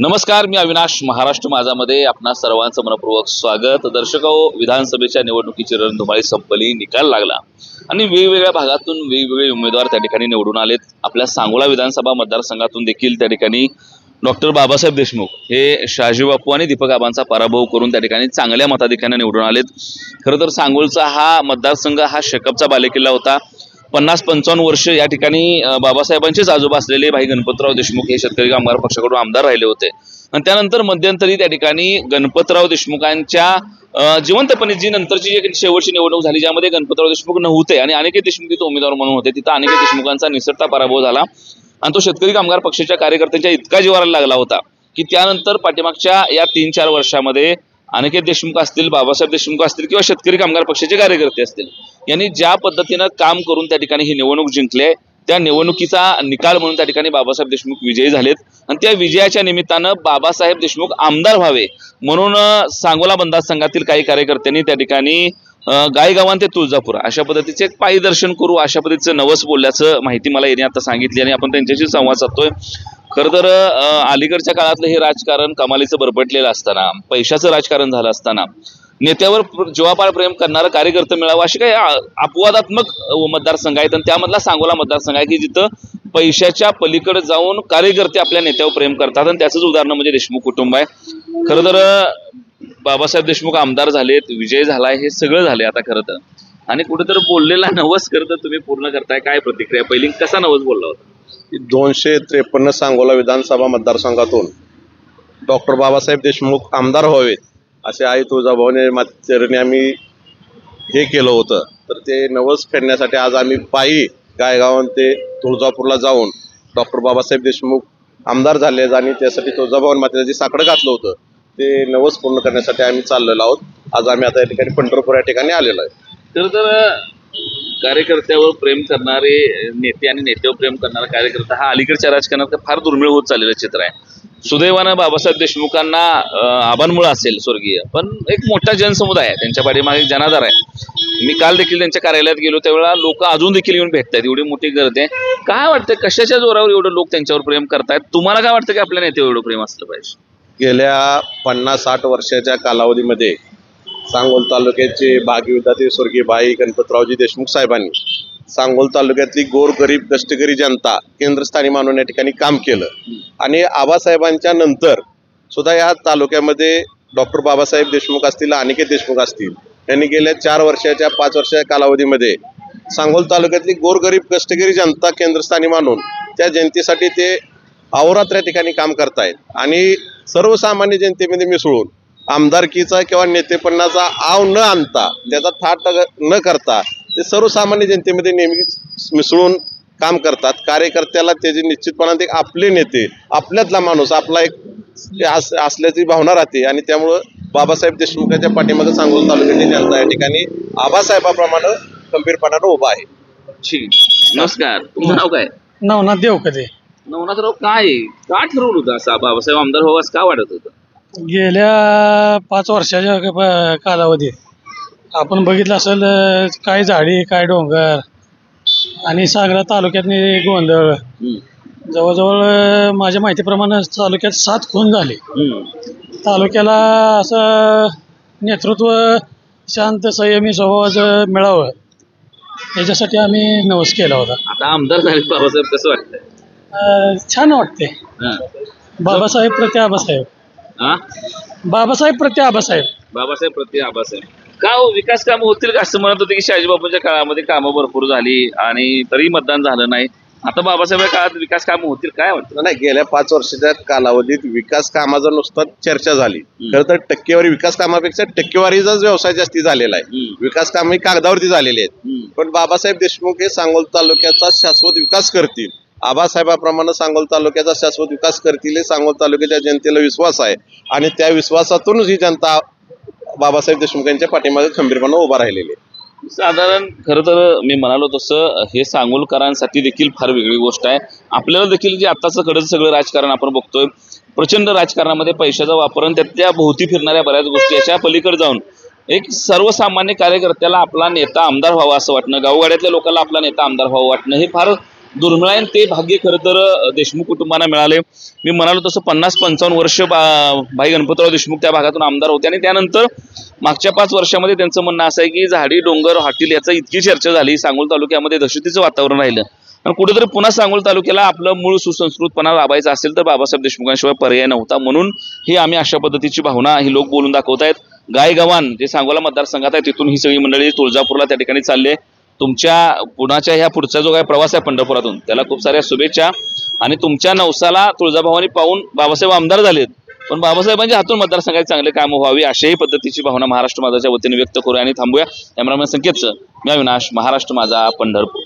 नमस्कार मी अविनाश महाराष्ट्र माझामध्ये आपणा सर्वांचं मनपूर्वक स्वागत. दर्शक हो, विधानसभेच्या निवडणुकीची रणधुमाळी संपली निकाल लागला. आणि वेगवेगळ्या भागातून वेगवेगळे उमेदवार त्या ठिकाणी निवडून आलेत. आपल्या सांगोला विधानसभा मतदारसंघातून देखील त्या ठिकाणी डॉक्टर बाबासाहेब देशमुख हे शहाजी बापू आणि दीपक आबांचा पराभव करून त्या ठिकाणी चांगल्या मताधिकाऱ्यांना निवडून आलेत. खरं तर सांगोलचा हा मतदारसंघ हा शेकअपचा बालेकिल्ला होता. पन्नास पंचावन्न वर्ष या ठिकाणी बाबासाहेबांचेच आजोबा असलेले भाई गणपतराव देशमुख हे शेतकरी कामगार पक्षाकडून आमदार राहिले होते. आणि त्यानंतर मध्यंतरी त्या ठिकाणी गणपतराव देशमुखांच्या जिवंतपणे जी नंतरची जी शेवटची निवडणूक झाली ज्यामध्ये गणपतराव देशमुख नव्हते आणि अनेक देशमुख तिथे उमेदवार म्हणून होते तिथं अनेक देशमुखांचा निसटता पराभव झाला. आणि तो शेतकरी कामगार पक्षाच्या कार्यकर्त्यांच्या इतका जिवाराला लागला होता की त्यानंतर पाठीमागच्या या तीन चार वर्षामध्ये अनिकेत देशमुख असतील बाबासाहेब देशमुख असतील किंवा शेतकरी कामगार पक्षाचे कार्यकर्ते असतील यांनी ज्या पद्धतीनं काम करून त्या ठिकाणी ही निवडणूक जिंकली त्या निवडणुकीचा निकाल म्हणून त्या ठिकाणी बाबासाहेब देशमुख विजयी झालेत. आणि त्या विजयाच्या निमित्तानं बाबासाहेब देशमुख आमदार व्हावे म्हणून सांगोला सांगोला मतदारसंघातील काही कार्यकर्त्यांनी त्या ठिकाणी गायगावान ते तुळजापूर अशा पद्धतीचे एक पायी दर्शन करू अशा पद्धतीचं नवस बोलल्याचं माहिती मला यांनी आता सांगितली आणि आपण त्यांच्याशी संवाद साधतोय. खरं तर अलीकडच्या काळातलं हे राजकारण कमालीचं बरपटलेलं असताना पैशाचं राजकारण झालं असताना नेत्यावर जीवापाळ प्रेम करणारा कार्यकर्ते मिळावा असे काही अपवादात्मक मतदारसंघ आहेत आणि त्यामधला सांगोला मतदारसंघ आहे की जिथं पैशाच्या पलीकडे जाऊन कार्यकर्ते आपल्या नेत्यावर प्रेम करतात आणि त्याचंच उदाहरण म्हणजे देशमुख कुटुंब आहे. खरं तर बाबासाहेब देशमुख आमदार झालेत विजय झालाय हे सगळं झाले आता खरं तर. आणि कुठेतरी बोललेला नवस खरं तर तुम्ही पूर्ण करताय काय प्रतिक्रिया? पहिली कसा नवस बोलला होता? दोनशे त्रेपन्न सांगोला विधानसभा मतदारसंघातून डॉक्टर बाबासाहेब देशमुख आमदार व्हावेत असे आई तुळजाभवानी मातेरने आम्ही हे केलं होतं. तर ते नवस फेडण्यासाठी आज आम्ही पायी गायगावान ते तुळजापूरला जाऊन डॉक्टर बाबासाहेब देशमुख आमदार झाले आणि त्यासाठी तुळजाभवानी मातेला जे साकडं घातलं होतं ते नवस पूर्ण करण्यासाठी आम्ही चाललेलो आहोत. आज आम्ही आता या ठिकाणी पंढरपूर या ठिकाणी आलेलो आहे. तर कार्यकर्त्यावर प्रेम करणारे नेते आणि नेत्यावर प्रेम करणारा कार्यकर्ता हा अलीकडच्या राजकारणात फार दुर्मिळ होत चाललेलं चित्र आहे. सुदैवानं बाबासाहेब देशमुखांना अं, आबांमुळं असेल स्वर्गीय पण एक मोठा जनसमुदाय आहे त्यांच्या पाठीमागे जनाधार आहे. मी काल देखील त्यांच्या कार्यालयात गेलो त्यावेळेला लोक अजून देखील येऊन भेटतात एवढी मोठी गर्दी आहे. काय वाटतं कशाच्या जोरावर एवढं लोक त्यांच्यावर प्रेम करतायत? तुम्हाला काय वाटतं की आपल्या नेत्यावर एवढं प्रेम असलं पाहिजे? गेल्या पन्नास साठ वर्षाच्या कालावधीमध्ये सांगोल तालुक्याचे भाग्यविधाते स्वर्गीय भाई गणपतरावजी देशमुख साहेबांनी सांगोल तालुक्यातली गोरगरीब कष्टकरी जनता केंद्रस्थानी मानून या ठिकाणी काम केलं. आणि आबासाहेबांच्या नंतर सुद्धा या तालुक्यामध्ये डॉक्टर बाबासाहेब देशमुख असतील अनिकेत देशमुख असतील यांनी गेल्या चार वर्षाच्या पाच वर्षाच्या कालावधीमध्ये सांगोल तालुक्यातली गोरगरीब कष्टकरी जनता केंद्रस्थानी मानून त्या जनतेसाठी ते अहोरात्र या ठिकाणी काम करतायत. आणि सर्वसामान्य जनतेमध्ये मिसळून आमदारकीचा किंवा नेतेपणाचा आव न आणता त्याचा थाट न करता ते सर्वसामान्य जनतेमध्ये नेहमीच मिसळून काम करतात. कार्यकर्त्याला त्याचे निश्चितपणाने ते आपले नेते आपल्यातला माणूस आपला एक अस- असल्याची भावना राहते. आणि त्यामुळं बाबासाहेब देशमुखाच्या पाठीमागे सांगोल तालुक्याची जनता या ठिकाणी आबासाहेबाप्रमाणे खंबीरपणानं उभा आहे. ठीक नमस्कार. तुमचं नाव काय? नवनाथ देवकते नवनाथराव काय? का ठरवलं होतं असं? बाबासाहेब आमदार व्हावं असं का वाटत होतं? गेल्या पाच वर्षाच्या क- कालावधीत आपण बघितलं असेल काय झाडी काय डोंगर आणि सांगला तालुक्यातनी गोंधळ. जवळजवळ माझ्या माहितीप्रमाणे तालुक्यात सात खून झाले. तालुक्याला असं नेतृत्व शांत संयमी स्वभावाचं मिळावं याच्यासाठी आम्ही नवस केला होता. आता आमदार झाले बाबासाहेब कसं वाटतंय? अं, छान वाटते. बाबासाहेब प्रति आबासाहेब. हा? बाबासाहेब प्रति आबासाहेब. बाबासाहेब प्रति आबासाहेब. का हो विकास कामं होतील का? असं म्हणत होते की शहाजीबापूंच्या काळामध्ये कामं भरपूर झाली आणि तरी मतदान झालं नाही. आता बाबासाहेब काळात विकास कामं होतील काय वाटतं? नाही गेल्या पाच वर्षाच्या कालावधीत विकास कामाचा नुसता चर्चा झाली. खरं तर टक्केवारी विकास कामापेक्षा टक्केवारीचाच व्यवसाय जास्ती झालेला आहे. विकास काम ही कागदावरती झालेली आहेत. पण बाबासाहेब देशमुख हे सांगोल तालुक्याचा शाश्वत विकास करतील. आबासाहेबाप्रमाणे सांगोल तालुक्याचा शाश्वत विकास करतील हे सांगोल तालुक्याच्या जनतेला विश्वास आहे. आणि त्या विश्वासातूनच ही जनता बाबासाहेब देशमुख यांच्या पाठीमागे खंबीरपणे उभा राहिलेली आहे. साधारण खरं तर मी म्हणालो तसं हे सांगोलकरांसाठी देखील फार वेगळी गोष्ट आहे. आपल्याला देखील जे आत्ताचं कडचं सगळं राजकारण आपण बघतोय प्रचंड राजकारणामध्ये पैशाचा वापर आणि त्याच्या भोवती फिरणाऱ्या बऱ्याच गोष्टी याच्या पलीकडे जाऊन एक सर्वसामान्य कार्यकर्त्याला आपला नेता आमदार व्हावा असं वाटणं गावगाड्यातल्या लोकांना आपला नेता आमदार व्हावं वाटणं हे फार दुर्मिळ आहे ते भाग्य खरं तर देशमुख कुटुंबांना मिळाले. मी म्हणालो तसं पन्नास पंचावन्न वर्ष बा- भाई गणपतराव देशमुख त्या भागातून आमदार होते आणि त्यानंतर मागच्या पाच वर्षामध्ये त्यांचं म्हणणं असं आहे की झाडी डोंगर हॉटेल याचा इतकी चर्चा झाली. सांगोल तालुक्यामध्ये दहशतीचं वातावरण राहिलं. आणि कुठेतरी पुन्हा सांगोल तालुक्याला आपलं मूळ सुसंस्कृतपणा राबायचा असेल तर बाबासाहेब देशमुखांशिवाय पर्याय नव्हता. म्हणून ही आम्ही अशा पद्धतीची भावना ही लोक बोलून दाखवत आहेत गायगवान जे सांगोला मतदारसंघात आहे तिथून ही सगळी मंडळी तुळजापूरला त्या ठिकाणी चालली आहे. तुमच्या पुण्याच्या ह्या पुढचा जो काय प्रवास आहे पंढरपुरातून त्याला खूप साऱ्या शुभेच्छा. आणि तुमच्या नवसाला तुळजाभवानी पाहून बाबासाहेब आमदार झालेत पण बाबासाहेबांच्या हातून मतदारसंघात चांगले काम व्हावी अशाही पद्धतीची भावना महाराष्ट्र माझाच्या वतीने व्यक्त करूया आणि थांबूया. कॅमेरामॅन संकेतचं मी अविनाश महाराष्ट्र माझा पंढरपूर.